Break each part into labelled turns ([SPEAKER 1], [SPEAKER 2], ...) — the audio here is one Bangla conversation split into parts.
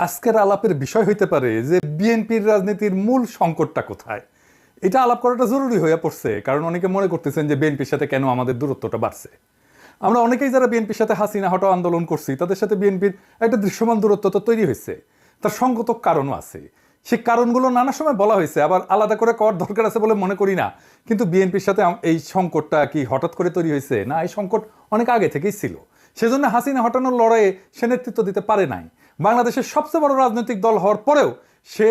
[SPEAKER 1] আজকের আলাপের বিষয় হইতে পারে যে বিএনপির রাজনীতির মূল সংকটটা কোথায়? এটা আলাপ করাটা জরুরি হয়ে পড়ছে, কারণ অনেকে মনে করতেছেন যে বিএনপির সাথে কেন আমাদের দূরত্বটা বাড়ছে। আমরা অনেকেই যারা বিএনপির সাথে হাসিনা হটাও আন্দোলন করছি, তাদের সাথে বিএনপির একটা দৃশ্যমান দূরত্ব তো তৈরি হয়েছে। তার সংগত কারণও আছে। সেই কারণগুলো নানা সময় বলা হয়েছে, আবার আলাদা করে করার দরকার আছে বলে মনে করি না। কিন্তু বিএনপির সাথে এই সংকটটা কি হঠাৎ করে তৈরি হয়েছে? না, এই সংকট অনেক আগে থেকেই ছিল। সেজন্য হাসিনা হটানোর লড়াইয়ে সে নেতৃত্ব দিতে পারে নাই। বাংলাদেশের সবচেয়ে বড় রাজনৈতিক দল হওয়ার পরেও সে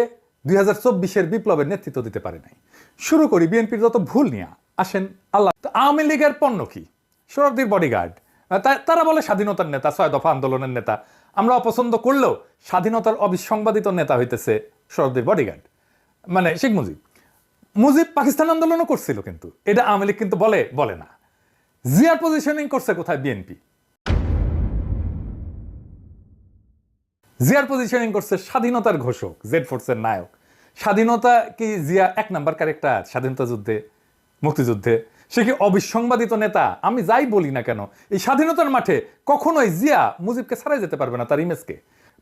[SPEAKER 1] দুই হাজার চব্বিশের বিপ্লবের নেতৃত্ব দিতে পারে নাই। শুরু করি বিএনপির যত ভুল নিয়ে। আসেন, আল্লাহ। আওয়ামী লীগের পণ্য কি? শরদির বডিগার্ড তারা বলে স্বাধীনতার নেতা, ছয় দফা আন্দোলনের নেতা। আমরা অপছন্দ করলেও স্বাধীনতার অবিসংবাদিত নেতা হইতেছে শরদির বডিগার্ড মানে শেখ মুজিব। মুজিব পাকিস্তান আন্দোলনও করছিল কিন্তু। এটা আওয়ামী লীগ কিন্তু বলে বলে না। জিয়ার পজিশনিং করছে কোথায় বিএনপি? জিয়ার পজিশনিং করছে স্বাধীনতার ঘোষক জেড ফোর্সের নায়ক। স্বাধীনতা কি জিয়া এক নাম্বার ক্যারেক্টার স্বাধীনতা যুদ্ধে, মুক্তিযুদ্ধে? সে কি অবিসংবাদিত নেতা? আমি যাই বলি না কেন, এই স্বাধীনতার মাঠে কখনোই জিয়া মুজিবকে ছাড়াই যেতে পারবে না তার ইমেজকে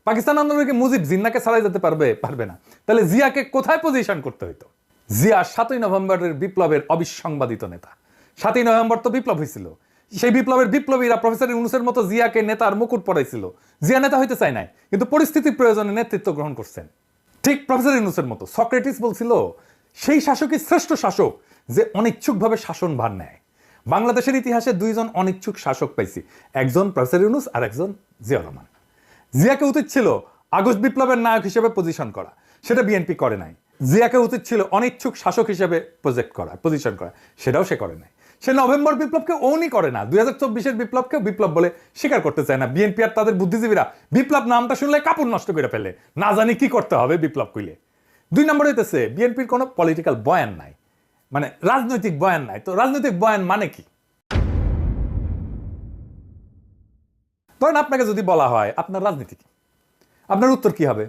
[SPEAKER 1] পাকিস্তান আন্দোলনে মুজিব জিন্নাকে ছাড়াই যেতে পারবে পারবে না। তাহলে জিয়াকে কোথায় পজিশন করতে হইতো? জিয়া সাতই নভেম্বরের বিপ্লবের অবিসংবাদিত নেতা। সাতই নভেম্বর তো বিপ্লব হয়েছিল সেই বিপ্লবের বিপ্লবীরা প্রফেসর ইউনুসের মতো জিয়াকে নেতার মুকুট পড়াইছিল জিয়া নেতা হইতে চায় নাই, কিন্তু পরিস্থিতির প্রয়োজনে নেতৃত্ব গ্রহণ করছেন। ঠিক প্রফেসর ইউনুসের মতো, সক্রেটিস বলছিল, সেই শাসকই শ্রেষ্ঠ শাসক যে অনিচ্ছুকভাবে শাসন ভার নেয়। বাংলাদেশের ইতিহাসে দুইজন অনিচ্ছুক শাসক পাইছি, একজন প্রফেসর ইউনুস আর একজন জিয়া রহমান। জিয়াকে উচিত ছিল আগস্ট বিপ্লবের নায়ক হিসেবে পজিশন করা, সেটা বিএনপি করে নাই। জিয়াকে উচিত ছিল অনিচ্ছুক শাসক হিসেবে প্রজেক্ট করা পজিশন করা, সেটাও সে করে নাই। সে নভেম্বর বিপ্লবকে ওনই করে না। দুই হাজার চব্বিশের বিপ্লবকে বিপ্লব বলে স্বীকার করতে চায় না। বিএনপি আর তাদের বুদ্ধিজীবীরা বিপ্লব নামটা শুনলে কাপড় নষ্ট করে ফেলে। না জানি কি করতে হবে বিপ্লব কইলে। দুই নম্বর হইতেছে বিএনপির কোনো পলিটিক্যাল বয়ান নাই। মানে রাজনৈতিক বয়ান নাই। তো রাজনৈতিক বয়ান মানে কি? ধরেন আপনাকে যদি বলা হয়, আপনার রাজনীতি কি? আপনার উত্তর কি হবে?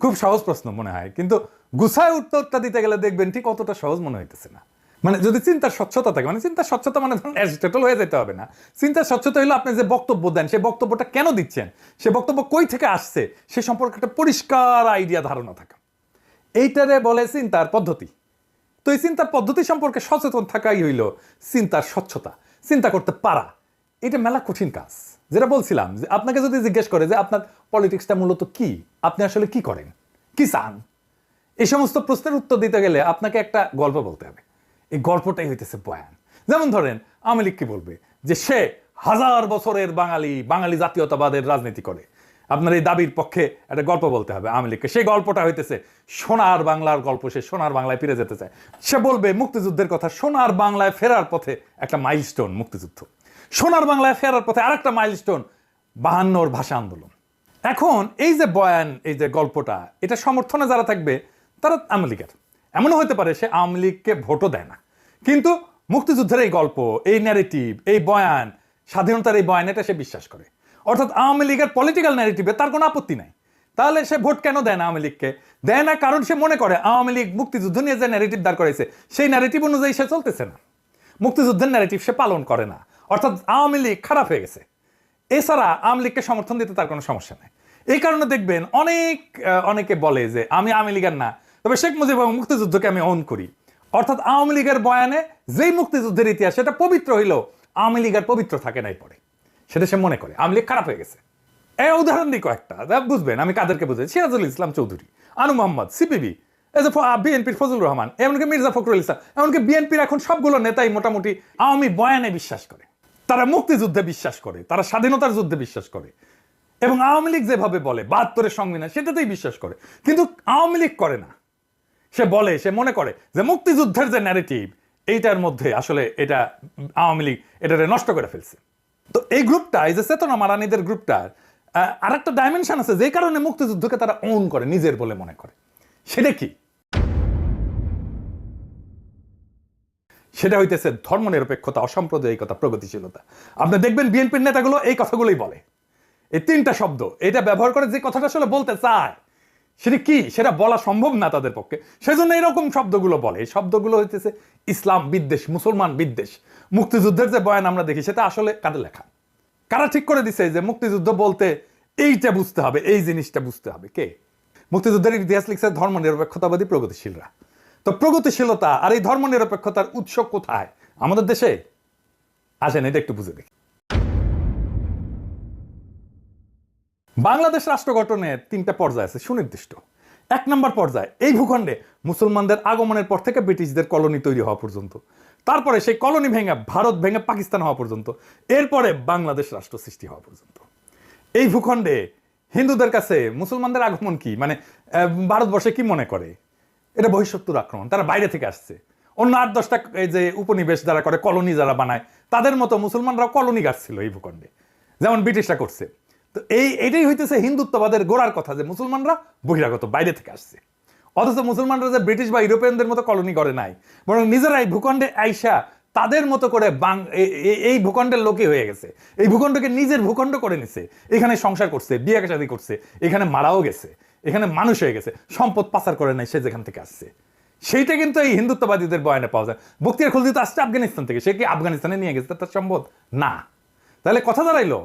[SPEAKER 1] খুব সহজ প্রশ্ন মনে হয়। কিন্তু গুছায় উত্তরটা দিতে গেলে দেখবেন ঠিক অতটা সহজ মনে হইতেছে না। মানে যদি চিন্তার স্বচ্ছতা থাকে মানে চিন্তার স্বচ্ছতা মানে ধরুন অ্যাজিটেটল হয়ে যেতে হবে না। চিন্তার স্বচ্ছতা হলো আপনি যে বক্তব্য দেন সেই বক্তব্যটা কেন দিচ্ছেন? সে বক্তব্য কই থেকে আসছে? সে সম্পর্কে একটা পরিষ্কার আইডিয়া ধারণা থাকা। এইটারে বলে চিন্তার পদ্ধতি। তো এই চিন্তার পদ্ধতি সম্পর্কে সচেতন থাকাই হইল চিন্তার স্বচ্ছতা, চিন্তা করতে পারা। এটা মেলা কঠিন কাজ। যেটা বলছিলাম, যে আপনাকে যদি জিজ্ঞেস করে যে আপনার পলিটিক্সটা মূলত কি? আপনি আসলে কি করেন? কি চান? এই সমস্ত প্রশ্নের উত্তর দিতে গেলে আপনাকে একটা গল্প বলতে হবে। এই গল্পটাই হইতেছে বয়ান। যেমন ধরেন, আওয়ামী কি বলবে? যে সে হাজার বছরের বাঙালি বাঙালি জাতীয়তাবাদের রাজনীতি করে। আপনার এই দাবির পক্ষে একটা গল্প বলতে হবে আওয়ামী সেই গল্পটা হইতেছে সোনার বাংলার গল্প। সে সোনার বাংলায় ফিরে যেতে চায়। সে বলবে, মুক্তিযুদ্ধের কথা, সোনার বাংলায় ফেরার পথে একটা মাইলস্টোন মুক্তিযুদ্ধ। সোনার বাংলায় ফেরার পথে আরেকটা মাইলস্টোন বাহান্নর ভাষা আন্দোলন। এখন এই যে বয়ান, এই যে গল্পটা, এটা সমর্থনে যারা থাকবে, তারা আওয়ামী লীগের। এমনও হতে পারে সে আওয়ামী লীগকে ভোটও দেয় না। কিন্তু মুক্তিযুদ্ধের এই গল্প, এই ন্যারেটিভ এই বয়ান, স্বাধীনতার এই বয়ান, এটা সে বিশ্বাস করে। অর্থাৎ আওয়ামী লীগের পলিটিক্যাল ন্যারেটিভে তার কোনো আপত্তি নাই। তাহলে সে ভোট কেন দেয় না আওয়ামী লীগকে? দেয় না কারণ সে মনে করে আওয়ামী লীগ মুক্তিযুদ্ধ নিয়ে যে ন্যারেটিভ দাঁড় করেছে, সেই ন্যারেটিভ অনুযায়ী সে চলতেছে না। মুক্তিযুদ্ধের ন্যারেটিভ সে পালন করে না। অর্থাৎ আওয়ামী লীগ খারাপ হয়ে গেছে। এছাড়া আওয়ামী লীগকে সমর্থন দিতে তার কোনো সমস্যা নেই। এই কারণে দেখবেন অনেক অনেকে বলে যে, আমি আওয়ামী লীগের না। তবে শেখ মুজিব এবং মুক্তিযুদ্ধকে আমি অন করি। অর্থাৎ আওয়ামী লীগের বয়ানে যেই মুক্তিযুদ্ধের ইতিহাস, সেটা পবিত্র হইলেও আওয়ামী লীগের পবিত্র থাকে নাই পরে। সেটা সে মনে করে। আওয়ামী লীগ খারাপ হয়ে গেছে। এই উদাহরণ দিই কয়েকটা। বুঝবেন, আমি কাদেরকে বুঝাই? সিরাজুল ইসলাম চৌধুরী, আনু মোহাম্মদ, সিপিবি, এই যে বিএনপির ফজলুর রহমান, এমনকি মির্জা ফখরুল ইসলাম, এমনকি বিএনপির এখন সবগুলো নেতাই মোটামুটি আওয়ামী বয়ানে বিশ্বাস করে। তারা মুক্তিযুদ্ধে বিশ্বাস করে, তারা স্বাধীনতার যুদ্ধে বিশ্বাস করে। এবং আওয়ামী লীগ যেভাবে বলে, বাহাত্তরের সংবিধান, সেটাতেই বিশ্বাস করে। কিন্তু আওয়ামী লীগ করে না। সে বলে, সে মনে করে যে মুক্তিযুদ্ধের যে ন্যারেটিভ এইটার মধ্যে আসলে এটা আওয়ামী লীগ এটারে নষ্ট করে ফেলছে। তো এই গ্রুপটা, এই যে চেতনা মারানিদের গ্রুপটার আর একটা ডাইমেনশন আছে যে কারণে মুক্তিযুদ্ধকে তারা ওন করে, নিজের বলে মনে করে। সেটা কি? সেটা হইতেছে ধর্মনিরপেক্ষতা, অসাম্প্রদায়িকতা, প্রগতিশীলতা। আপনি দেখবেন বিএনপির নেতাগুলো এই কথাগুলোই বলে। এই তিনটা শব্দ, এটা ব্যবহার করে যে কথাটা আসলে বলতে চায় সেটা কি? সেটা বলা সম্ভব না তাদের পক্ষে। সেজন্য এরকম শব্দগুলো বলে। এই শব্দগুলো হইতেছে ইসলাম বিদ্বেষ, মুসলমান বিদ্বেষ। মুক্তিযুদ্ধের যে বয়ান আমরা দেখি, সেটা আসলে কাদের লেখা? কারা ঠিক করে দিছে যে মুক্তিযুদ্ধ বলতে এইটা বুঝতে হবে, এই জিনিসটা বুঝতে হবে? কে? মুক্তিযুদ্ধের ইতিহাস লিখছে ধর্ম নিরপেক্ষতাবাদী প্রগতিশীলরা। তো প্রগতিশীলতা আর এই ধর্ম নিরপেক্ষতার উৎস কোথায়? আমাদের দেশে? আসেন, এটা একটু বুঝে দেখি। বাংলাদেশ রাষ্ট্র গঠনের তিনটা পর্যায় আছে, সুনির্দিষ্ট। এক নম্বর পর্যায়ে, এই ভূখণ্ডে মুসলমানদের আগমনের পর থেকে ব্রিটিশদের কলোনি তৈরি হওয়া পর্যন্ত। তারপরে সেই কলোনি ভেঙে ভারত ভেঙে পাকিস্তান হওয়া পর্যন্ত। এরপরে বাংলাদেশ রাষ্ট্র সৃষ্টি হওয়া পর্যন্ত। এই ভূখণ্ডে হিন্দুদের কাছে মুসলমানদের আগমন কি? মানে ভারতবর্ষে কি মনে করে? এটা বহিঃশত্রুর আক্রমণ, তারা বাইরে থেকে আসছে। অন্য আট দশটা এই যে উপনিবেশ যারা করে, কলোনি যারা বানায়, তাদের মতো মুসলমানরাও কলোনি গাছছিল এই ভূখণ্ডে। যেমন ব্রিটিশরা করছে। তো এই, এটাই হইতেছে হিন্দুত্ববাদের গোড়ার কথা যে মুসলমানরা বহিরাগত, বাইরে থেকে আসছে। অথচ মুসলমানরা যে ব্রিটিশ বা ইউরোপিয়ানদের মতো কলোনি করে নাই, বরং নিজেরাই ভূখণ্ডে আইসা তাদের মতো করে বাং এই ভূখণ্ডের লোকই হয়ে গেছে। এই ভূখণ্ডকে নিজের ভূখণ্ড করে নিছে। এখানে সংসার করছে, বিয়ে শাদী করছে, এখানে মারাও গেছে, এখানে মানুষ হয়ে গেছে, সম্পদ পাচার করে নাই সে যেখান থেকে আসছে। সেইটা কিন্তু এই হিন্দুত্ববাদীদের বয়ানে পাওয়া যায়। বক্তিয়ার খুলদি তো আসছে আফগানিস্তান থেকে, সে কি আফগানিস্তানে নিয়ে গেছে তার সম্ভব না। তাহলে কথা দাঁড়াইলো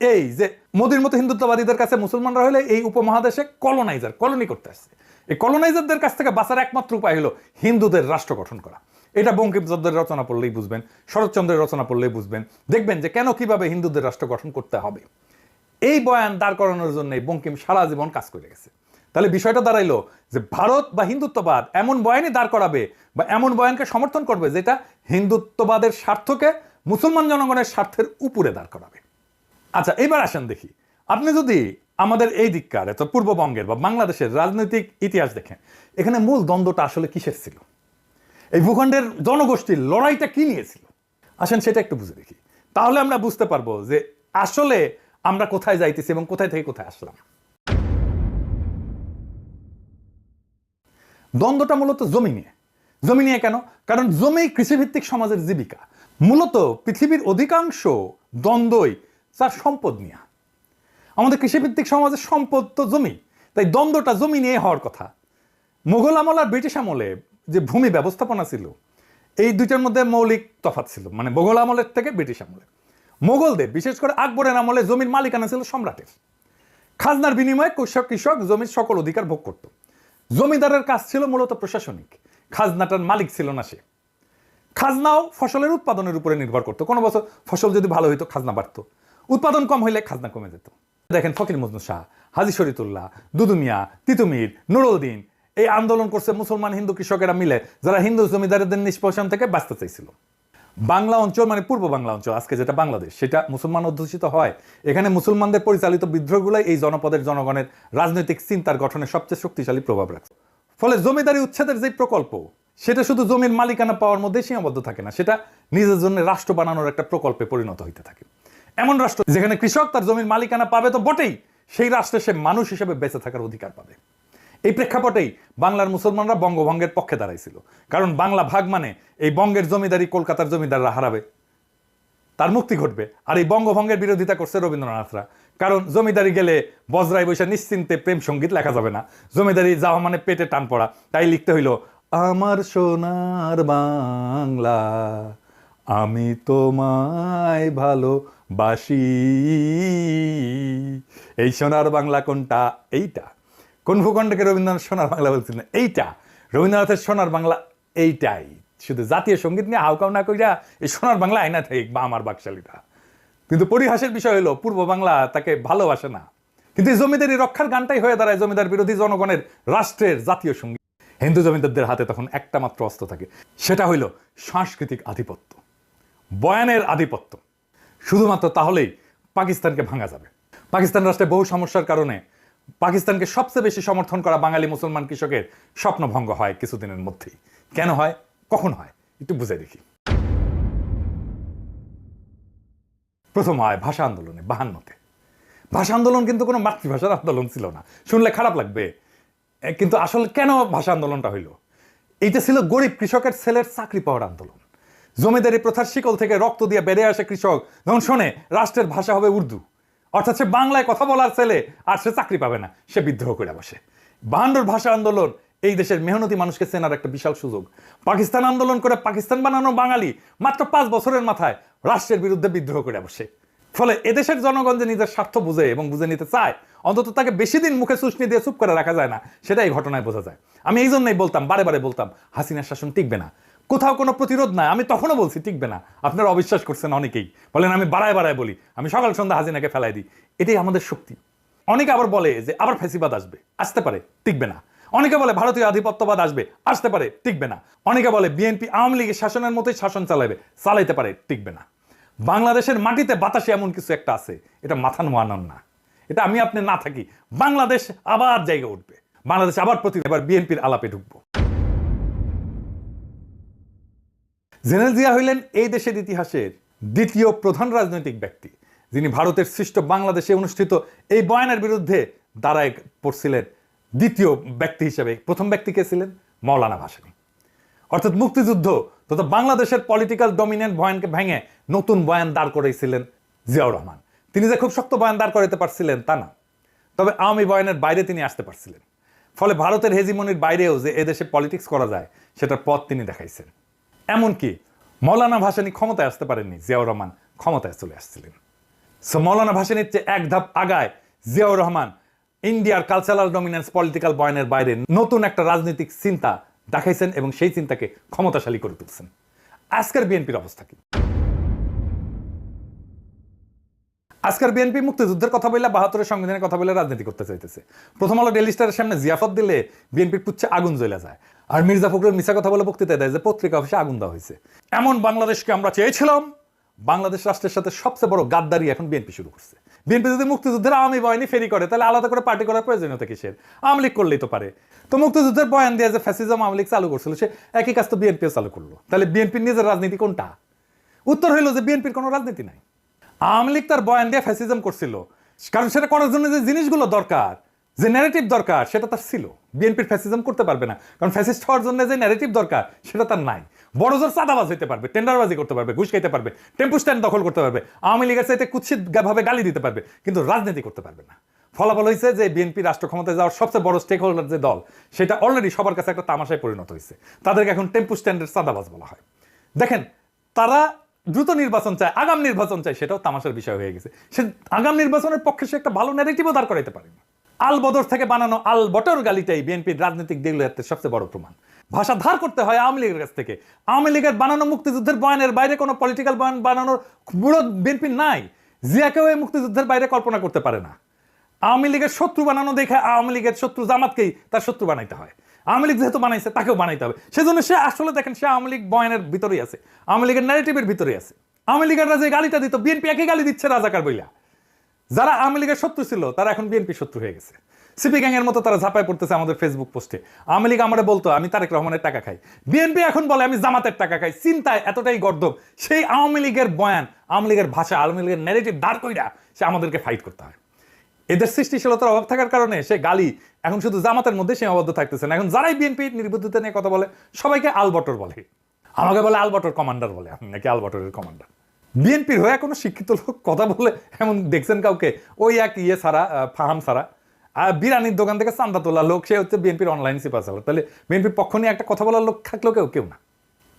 [SPEAKER 1] এই যে মোদির মতো হিন্দুত্ববাদীদের কাছে মুসলমানরা হলে এই উপমহাদেশে কলোনাইজার, কলোনি করতে আসছে। এই কলোনাইজারদের কাছ থেকে বাঁচার একমাত্র উপায় হলো হিন্দুদের রাষ্ট্র গঠন করা। এটা বঙ্কিমচন্দ্রের রচনা পড়লেই বুঝবেন, শরৎচন্দ্রের রচনা পড়লেই বুঝবেন। দেখবেন যে কেন কীভাবে হিন্দুদের রাষ্ট্র গঠন করতে হবে। এই বয়ান দাঁড় করানোর জন্য বঙ্কিম সারা জীবন কাজ করে গেছে। তাহলে বিষয়টা দাঁড়াইলো যে ভারত বা হিন্দুত্ববাদ এমন বয়ানই দাঁড় করাবে বা এমন বয়ানকে সমর্থন করবে যেটা হিন্দুত্ববাদের স্বার্থকে মুসলমান জনগণের স্বার্থের উপরে দাঁড় করাবে। আচ্ছা এবার আসেন দেখি। আপনি যদি আমাদের এই দিককার তো পূর্ববঙ্গের বা বাংলাদেশের রাজনৈতিক ইতিহাস দেখেন, এখানে মূল দ্বন্দ্বটা আসলে কিসের ছিল? এই ভূখণ্ডের জনগোষ্ঠীর লড়াইটা কি নিয়েছিল আসেন সেটা একটু বুঝে দেখি। তাহলে আমরা বুঝতে পারব যে আসলে আমরা কোথায় যাইতেছি এবং কোথায় থেকে কোথায় আসলাম। দ্বন্দ্বটা মূলত জমি নিয়ে। জমি নিয়ে কেন? কারণ জমি কৃষিভিত্তিক সমাজের জীবিকা। মূলত পৃথিবীর অধিকাংশ দ্বন্দ্বই তার সম্পদ নিয়ে আমাদের কৃষিভিত্তিক সমাজের সম্পদ তো জমি, তাই দ্বন্দ্বটা জমি নিয়ে হওয়ার কথা। মুঘল আমল আর ব্রিটিশ আমলে যে ভূমি ব্যবস্থাপনা ছিল, এই দুইটার মধ্যে মৌলিক তফাৎ ছিল মানে মোগল আমলের থেকে ব্রিটিশ আমলে। মোগলদের, বিশেষ করে আকবরের আমলে জমির মালিকানা ছিল সম্রাটের। খাজনার বিনিময়ে কৃষক কৃষক জমির সকল অধিকার ভোগ করত। জমিদারের কাজ ছিল মূলত প্রশাসনিক, খাজনাটার মালিক ছিল না সে। খাজনাও ফসলের উৎপাদনের উপরে নির্ভর করতো। কোনো বছর ফসল যদি ভালো হইতো, খাজনা বাড়তো। উৎপাদন কম হইলে খাজনা কমে যেত। দেখেন ফকির মজনু শাহ, হাজি শরীতুল্লাহ দুদুমিয়া তিতুমির নুরুদ্দিন এই আন্দোলন করছে মুসলমান হিন্দু কৃষকেরা মিলে, যারা হিন্দু জমিদারদের নিষ্পোষণ থেকে বাঁচতে চাইছিল। বাংলা অঞ্চল মানে পূর্ব বাংলা অঞ্চল, আজকে যেটা বাংলাদেশ, সেটা মুসলমান অধ্যুষিত হয়। এখানে মুসলমানদের পরিচালিত বিদ্রোহগুলাই এই জনপদের জনগণের রাজনৈতিক চিন্তার গঠনে সবচেয়ে শক্তিশালী প্রভাব রাখছে। ফলে জমিদারি উচ্ছেদের যে প্রকল্প, সেটা শুধু জমির মালিকানা পাওয়ার মধ্যে সীমাবদ্ধ থাকে না, সেটা নিজের জন্য রাষ্ট্র বানানোর একটা প্রকল্পে পরিণত হইতে থাকে। এমন রাষ্ট্র যেখানে কৃষক তার জমির মালিকানা পাবে তো বটেই, সেই রাষ্ট্রে সে মানুষ হিসেবে বেঁচে থাকার অধিকার পাবে। এই প্রেক্ষাপটেই বাংলার মুসলমানরা বঙ্গভঙ্গের পক্ষে দাঁড়াইছিল। কারণ বাংলা ভাগ মানে এই বঙ্গের জমিদারি কলকাতার জমিদাররা হারাবে। তার মুক্তি ঘটবে। আর এই বঙ্গভঙ্গের বিরোধিতা করছে রবীন্দ্রনাথরা। কারণ জমিদারি গেলে বজরায় বৈশা নিশ্চিন্তে প্রেম সংগীত লেখা যাবে না। জমিদারি যাওয়া মানে পেটে টান পড়া। তাই লিখতে হইল, আমার সোনার বাংলা, আমি তোমায় ভালোবাসি এই সোনার বাংলা কোনটা? এইটা। কোন ভূখণ্ডকে রবীন্দ্রনাথ সোনার বাংলা বলছেন এইটা। রবীন্দ্রনাথের সোনার বাংলা এইটাই। শুধু জাতীয় সংগীত নিয়ে হাউকাউ না কইরা এই সোনার বাংলা আইনা থেকে বা আমার বাকশালীটা কিন্তু পরিহাসের বিষয় হলো, পূর্ব বাংলা তাকে ভালোবাসে না। কিন্তু এই জমিদারি রক্ষার গানটাই হয়ে দাঁড়ায় জমিদার বিরোধী জনগণের রাষ্ট্রের জাতীয় সংগীত। হিন্দু জমিদারদের হাতে তখন একটা মাত্র অস্ত্র থাকে। সেটা হইল সাংস্কৃতিক আধিপত্য। বয়ানের আধিপত্য। শুধুমাত্র তাহলেই পাকিস্তানকে ভাঙা যাবে। পাকিস্তান রাষ্ট্রে বহু সমস্যার কারণে পাকিস্তানকে সবচেয়ে বেশি সমর্থন করা বাঙালি মুসলমান কৃষকের স্বপ্নভঙ্গ হয় কিছুদিনের মধ্যেই। কেন হয়? কখন হয়? একটু বুঝে দেখি। প্রথম হয় ভাষা আন্দোলনে, বাহান্নতে। ভাষা আন্দোলন কিন্তু কোনো মাতৃভাষার আন্দোলন ছিল না। শুনলে খারাপ লাগবে। কিন্তু আসলে কেন ভাষা আন্দোলনটা হইল? এইটা ছিল গরিব কৃষকের ছেলের চাকরি পাওয়ার আন্দোলন। জমিদারি প্রথার শিকল থেকে রক্ত দিয়ে বেড়ে আসে কৃষক। যখন শোনে, রাষ্ট্রের ভাষা হবে উর্দু। অর্থাৎ সে বাংলায় কথা বলার ছেলে, আর সে চাকরি পাবে না, সে বিদ্রোহ করে বসে। বাহান্নর ভাষা আন্দোলন, এই দেশের মেহনতি মানুষকে চেনার একটা বিশাল সুযোগ। পাকিস্তান আন্দোলন করে পাকিস্তান বানানো বাঙালি, মাত্র পাঁচ বছরের মাথায় রাষ্ট্রের বিরুদ্ধে বিদ্রোহ করে বসে। ফলে এদেশের জনগণ যে নিজের স্বার্থ বুঝে এবং বুঝে নিতে চায়, অন্তত তাকে বেশি দিন মুখে চুষনি দিয়ে চুপ করে রাখা যায় না সেটা এই ঘটনায় বোঝা যায়। আমি এই জন্যই বলতাম, বারে বারে বলতাম, হাসিনার শাসন টিকবে না। কোথাও কোনো প্রতিরোধ নাই। আমি তখনও বলছি, টিকবে না। আপনারা অবিশ্বাস করছেন অনেকেই। বলেন, আমি বাড়ায় বাড়ায় বলি, আমি সকাল সন্ধ্যা হাসিনাকে ফেলাই দিই। এটাই আমাদের শক্তি। অনেকে আবার বলে যে, আবার ফ্যাসিবাদ আসবে। আসতে পারে, টিকবে না। অনেকে বলে, ভারতীয় আধিপত্যবাদ আসবে। আসতে পারে, টিকবে না। অনেকে বলে, বিএনপি আওয়ামী লীগের শাসনের মতোই শাসন চালাবে। চালাইতে পারে, টিকবে না। বাংলাদেশের মাটিতে বাতাসে এমন কিছু একটা আছে। এটা মাথা নোয়ানোর না। এটা আমি আপনি না থাকি। বাংলাদেশ আবার জায়গা উঠবে। বাংলাদেশ আবার প্রতি এবার বিএনপির আলাপে ঢুকবো। জেনারেল জিয়া হইলেন এই দেশের ইতিহাসের দ্বিতীয় প্রধান রাজনৈতিক ব্যক্তি, যিনি ভারতের সৃষ্ট বাংলাদেশে অনুষ্ঠিত এই বয়ানের বিরুদ্ধে দাঁড়ায় পড়ছিলেন দ্বিতীয় ব্যক্তি হিসেবে। প্রথম ব্যক্তি কে ছিলেন? মৌলানা ভাসানী। অর্থাৎ মুক্তিযুদ্ধ তথা বাংলাদেশের পলিটিক্যাল ডমিনেন্ট বয়ানকে ভেঙে নতুন বয়ান দাঁড় করেছিলেন জিয়াউর রহমান। তিনি যে খুব শক্ত বয়ান দাঁড় করাতে পারছিলেন তা না। তবে আওয়ামী বয়ানের বাইরে তিনি আসতে পারছিলেন। ফলে ভারতের হেজিমনির বাইরেও যে এদেশে পলিটিক্স করা যায়, সেটার পথ তিনি দেখাইছেন। এমনকি মৌলানা ভাসানী ক্ষমতায় আসতে পারেননি, জিয়াউর রহমান ক্ষমতায় চলে আসছিলেন। সো মৌলানা ভাসানীর চেয়ে এক ধাপ আগায় জিয়াউর রহমান ইন্ডিয়ার কালচারাল ডমিনেন্স পলিটিক্যাল বয়ানের বাইরে নতুন একটা রাজনৈতিক চিন্তা দেখাইছেন এবং সেই চিন্তাকে ক্ষমতাশালী করে তুলছেন। আজকের বিএনপির অবস্থা কি? আজকের বিএনপি মুক্তিযুদ্ধের কথা বললে, বাহাত্তরের সংবিধানের কথা বলে রাজনীতি করতে চাইতেছে। প্রথম আলো ডেলি স্টারের সামনে জিয়াফত দিলে বিএনপির পুচ্ছে আগুন জ্বলে যায়। আর মির্জা ফখরুল মিশা কথা বলে বক্তৃতা দেয় যে পত্রিকা অফিসে আগুন দেওয়া হয়েছে। এমন বাংলাদেশকে আমরা চেয়েছিলাম, বাংলাদেশ রাষ্ট্রের সাথে সবচেয়ে বড় গাদ্দারি এখন বিএনপি শুরু করছে। বিএনপি যদি মুক্তিযুদ্ধের আওয়ামী বয়ানি ফেরি করে, তাহলে আলাদা করে পার্টি করার প্রয়োজনীয়তা কিসের? আওয়ামী লীগ করলেই তো পারে। তো মুক্তিযুদ্ধের বয়ান দিয়ে যে ফ্যাসিজম আওয়ামী লীগ চালু করছিল, সে একই কাজ তো বিএনপিও চালু করল। তাহলে বিএনপির নিজের রাজনীতি কোনটা? উত্তর হইল যে বিএনপির কোনো রাজনীতি নাই। আওয়ামী লীগ তার বয়ান দিয়ে ফ্যাসিজম করছিল। কারণ সেটা করার জন্য যে জিনিসগুলো দরকার যে ন্যারেটিভ দরকার, সেটা তার ছিল। বিএনপির ফ্যাসিজম করতে পারবে না। কারণ ফ্যাসিস্ট হওয়ার জন্য যে ন্যারেটিভ দরকার, সেটা তার নাই। বড় জোর চাঁদাবাজ হইতে পারবে, টেন্ডারবাজি করতে পারবে, ঘুষ খাইতে পারবে, টেম্পু স্ট্যান্ড দখল করতে পারবে, আওয়ামী লীগের চাইতে কুৎসিত ভাবে গালি দিতে পারবে, কিন্তু রাজনীতি করতে পারবে না। ফলাফল হয়েছে যে বিএনপি রাষ্ট্র ক্ষমতায় যাওয়ার সবচেয়ে বড় স্টেক হোল্ডার যে দল, সেটা অলরেডি সবার কাছে একটা তামাশায় পরিণত হয়েছে তাদেরকে এখন টেম্পু স্ট্যান্ডের চাঁদাবাজ বলা হয়। দেখেন, তারা দ্রুত নির্বাচন চায়, আগাম নির্বাচন চায়, সেটাও তামাশার বিষয় হয়ে গেছে। সে আগাম নির্বাচনের পক্ষে সে একটা ভালো ন্যারেটিভও দাঁড় করাইতে পারে না। আল বদর থেকে বানানো আল বটর গালিটাই বিএনপির রাজনৈতিক দিগুলিয়াতের সবচেয়ে বড় প্রমাণ। ভাষা ধার করতে হয় আওয়ামী লীগের কাছ থেকে। আওয়ামী লীগের বানানো মুক্তিযুদ্ধের বয়ানের বাইরে কোনো পলিটিক্যাল বয়ান বানানোর বুড়ো বিএনপি নাই। জিয়াকেও এই মুক্তিযুদ্ধের বাইরে কল্পনা করতে পারে না। আওয়ামী লীগের শত্রু বানানো দেখে আওয়ামী লীগের শত্রু জামাতকেই তার শত্রু বানাইতে হয়। আওয়ামী লীগ যেহেতু বানাইছে, তাকেও বানাইতে হবে। সেজন্য সে আসলে দেখেন, সে আওয়ামী লীগ বয়ানের ভিতরেই আছে। আওয়ামী লীগের ন্যারেটিভের ভিতরেই আছে। আওয়ামী লীগের যে গালিটা দিত, বিএনপি একই গালি দিচ্ছে রাজাকার বইলা। যারা আওয়ামী লীগের শত্রু ছিল, তারা এখন বিএনপি শত্রু হয়ে গেছে। সিপি গ্যাং এর মতো তারা ঝাঁপায় পড়তেছে আমাদের ফেসবুক পোস্টে। আওয়ামী লীগ আমরা বলতো, আমি তারেক রহমানের টাকা খাই। বিএনপি এখন বলে, আমি জামাতের টাকা খাই। চিন্তায় এতটাই গর্দব সেই আওয়ামী লীগের বয়ান, আওয়ামী লীগের ভাষা, আওয়ামী লীগের ন্যারেটিভ দাঁড় কইরা সে আমাদেরকে ফাইট করতে হয়। এদের সৃষ্টিশীলতার অভাব থাকার কারণে সে গালি, এখন শুধু জামাতের মধ্যে সীমাবদ্ধ থাকতেছে না। এখন যারাই বিএনপি নির্বুদ্ধিতা নিয়ে কথা বলে, সবাইকে আলবটর বলে। আমাকে বলে আলবটর কমান্ডার বলে নাকি আলবটরের কমান্ডার। বিএনপির হয়ে কোনো শিক্ষিত লোক কথা বলে এমন দেখছেন কাউকে? ওই এক ইয়ে সারা ফাহাম সারা। আর বিরানির দোকান থেকে চান্দা তোলা লোক, সে হচ্ছে বিএনপির অনলাইন সিপার তাহলে বিএনপির পক্ষ নিয়ে একটা কথা বলার লোক থাকলেও কেউ কেউ না।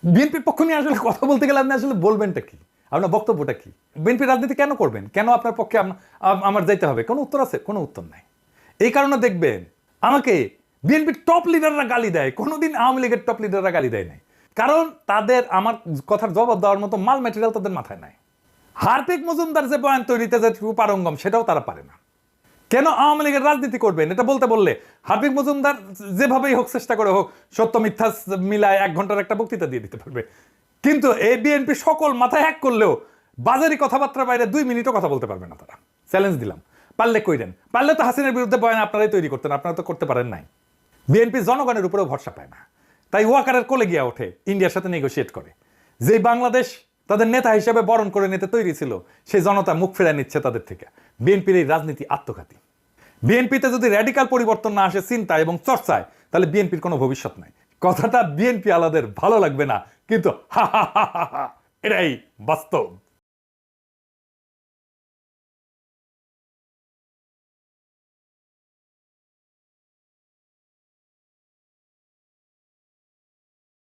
[SPEAKER 1] বিএনপির পক্ষ নিয়ে আসলে কথা বলতে গেলে আপনি আসলে বলবেনটা কি? আপনার বক্তব্যটা কি? বিএনপি রাজনীতি কেন করবেন? কেন আপনার পক্ষে আম- আম- আমার যাইতে হবে? কোনো উত্তর আছে? কোনো উত্তর নাই। এই কারণে দেখবেন আমাকে বিএনপির টপ লিডাররা গালি দেয়। কোনোদিন আওয়ামী লীগের টপ লিডাররা গালি দেয় নাই। কারণ তাদের আমার কথার জবাব দেওয়ার মতো মাল ম্যাটেরিয়াল তাদের মাথায় নাই। হার্পিক মজুমদার যে বয়ান তৈরিতে যে পারঙ্গম সেটাও তারা পারে না। কেন আওয়ামী লীগের রাজনীতি করবেন? এটা বলতে বললে হার্পিক মজুমদার যেভাবেই হোক চেষ্টা করে হোক, সত্য মিথ্যা মিলায় এক ঘণ্টার একটা বক্তৃতা দিয়ে দিতে পারবে। কিন্তু এই বিএনপি সকল মাথায় হ্যাক করলেও বাজারি কথাবার্তার বাইরে দুই মিনিটও কথা বলতে পারবে না তারা। চ্যালেঞ্জ দিলাম। পারলে কইরেন পারলে তো হাসিনের বিরুদ্ধে বয়ান আপনারাই তৈরি করতেন, আপনারা তো করতে পারেন নাই। বিএনপি জনগণের উপরেও ভরসা পায় না। তাই ওয়াকারের কোলে গিয়া ওঠে, ইন্ডিয়ার সাথে নেগোসিয়েট করে। যেই বাংলাদেশ তাদের নেতা হিসেবে বরণ করে নিতে তৈরি ছিল সেই জনতা মুখ ফেরা নিচ্ছে তাদের থেকে। বিএনপির এই রাজনীতি আত্মঘাতী। বিএনপিতে যদি র্যাডিক্যাল পরিবর্তন না আসে চিন্তা এবং চর্চায়, তাহলে বিএনপির কোনো ভবিষ্যৎ নাই। কথাটা বিএনপি আলাদের ভালো লাগবে না, কিন্তু হা হা হা হা, এটাই বাস্তব।